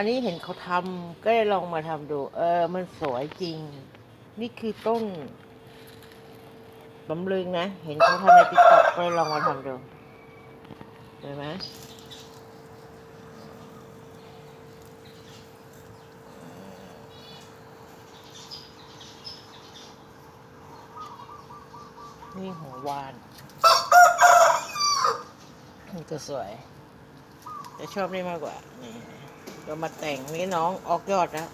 อันนี้เห็นเขาทำก็เลยลองมาทำดู เออ มันสวยจริง นี่คือต้นบำลึงนะ เห็นเขาทำในติ๊กต็อกก็เลยลองมาทำดูเห็นไหมนี่หัววานนี่ก็สวยแต่ชอบนี่มากกว่า นี่ เรามาแต่งนี่น้องออกยอดแล้ว